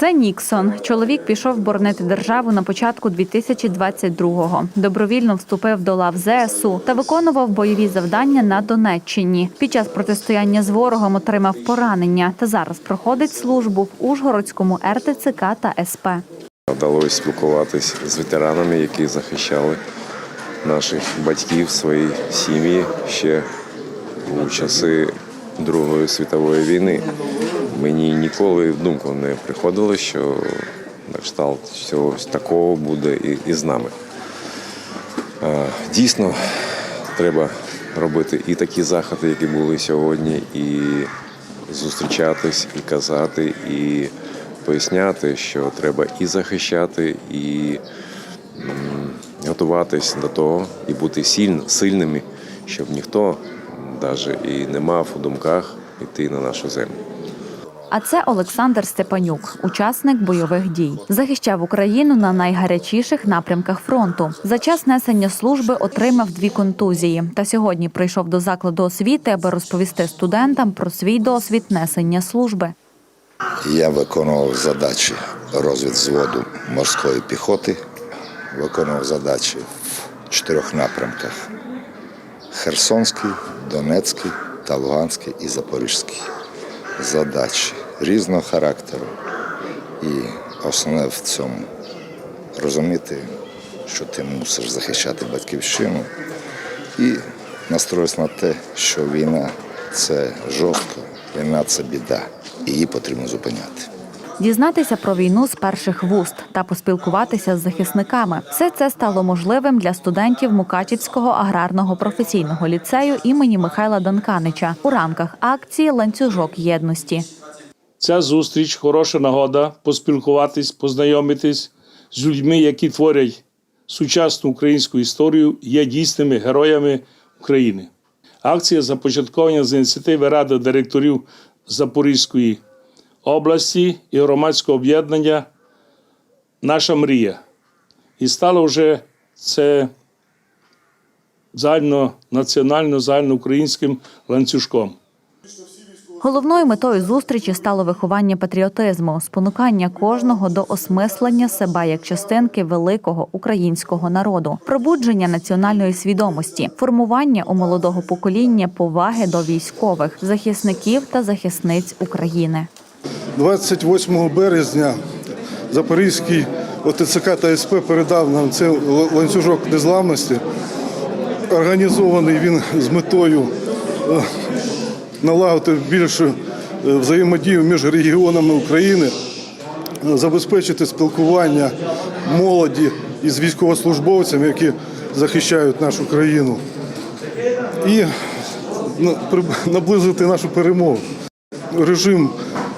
Це Ніксон. Чоловік пішов боронити державу на початку 2022-го. Добровільно вступив до лав ЗСУ та виконував бойові завдання на Донеччині. Під час протистояння з ворогом отримав поранення та зараз проходить службу в Ужгородському РТЦК та СП. Вдалося спілкуватись з ветеранами, які захищали наших батьків, свої сім'ї ще у часи Другої світової війни. Мені ніколи в думку не приходило, що кшталт всього такого буде і, і з нами. Дійсно, треба робити і такі заходи, які були сьогодні, і зустрічатись, і казати, і поясняти, що треба і захищати, і готуватись до того, і бути сильн, сильними, щоб ніхто навіть і не мав у думках йти на нашу землю. А це Олександр Степанюк, учасник бойових дій. Захищав Україну на найгарячіших напрямках фронту. За час несення служби отримав дві контузії. Та сьогодні прийшов до закладу освіти, аби розповісти студентам про свій досвід несення служби. Я виконував задачі розвідзводу морської піхоти, виконував задачі в чотирьох напрямках: Херсонський, Донецький та Луганський і Запорізький. Задачі різного характеру. І основне в цьому розуміти, що ти мусиш захищати батьківщину і настроїтися на те, що війна це жорстко, війна це біда, і її потрібно зупиняти. Дізнатися про війну з перших вуст та поспілкуватися з захисниками. Все це стало можливим для студентів Мукачівського аграрного професійного ліцею імені Михайла Данканича у рамках акції Ланцюжок єдності. Ця зустріч хороша нагода поспілкуватись, познайомитись з людьми, які творять сучасну українську історію, є дійсними героями України. Акція започаткована з ініціативи Ради директорів Запорізької області і громадського об'єднання Наша мрія. І стало вже це загальнонаціонально, загальноукраїнським ланцюжком. Головною метою зустрічі стало виховання патріотизму, спонукання кожного до осмислення себе як частинки великого українського народу, пробудження національної свідомості, формування у молодого покоління поваги до військових, захисників та захисниць України. 28 березня Запорізький ОТЦК та СП передав нам цей ланцюжок незламності. Організований він з метою е, налагодити більшу е, взаємодію між регіонами України, забезпечити спілкування молоді із військовослужбовцями, які захищають нашу країну, і наблизити нашу перемогу режим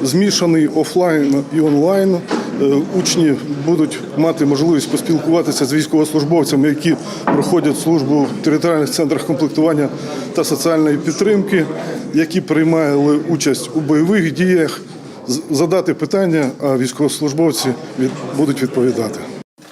змішаний офлайн і онлайн. Е, Учні будуть мати можливість поспілкуватися з військовослужбовцями, які проходять службу в територіальних центрах комплектування та соціальної підтримки, які приймали участь у бойових діях, задати питання, а військовослужбовці будуть відповідати.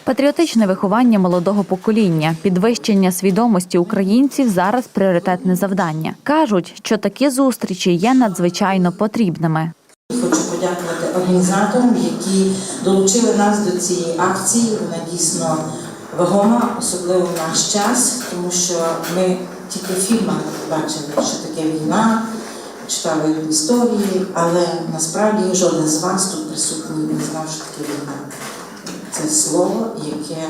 Патріотичне виховання молодого покоління, підвищення свідомості українців зараз пріоритетне завдання. кажуть, що такі зустрічі є надзвичайно потрібними. Хочу подякувати організаторам, які долучили нас до цієї акції. Вона дійсно вагома, особливо в наш час, тому що ми тільки в фільмах бачили, що таке війна, читали історії, але насправді жоден з вас тут присутній не знав, що таке війна. Це слово, яке,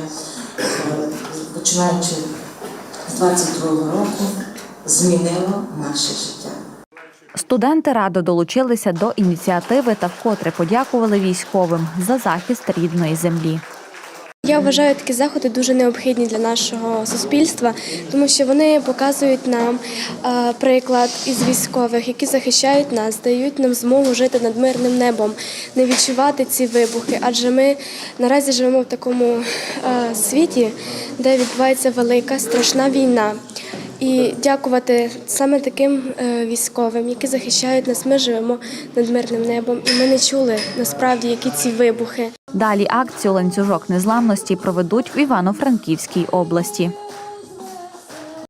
е, починаючи з 22-го року, змінило наше життя. Студенти радо долучилися до ініціативи та вкотре подякували військовим за захист рідної землі. Я вважаю такі заходи дуже необхідні для нашого суспільства, тому що вони показують нам е, приклад із військових, які захищають нас, дають нам змогу жити над мирним небом, не відчувати ці вибухи. Адже ми наразі живемо в такому е, світі, де відбувається велика страшна війна. І дякувати саме таким е, військовим, які захищають нас. Ми живемо над мирним небом, і ми не чули насправді, які ці вибухи. Далі акцію ланцюжок незламності проведуть в Івано-Франківській області.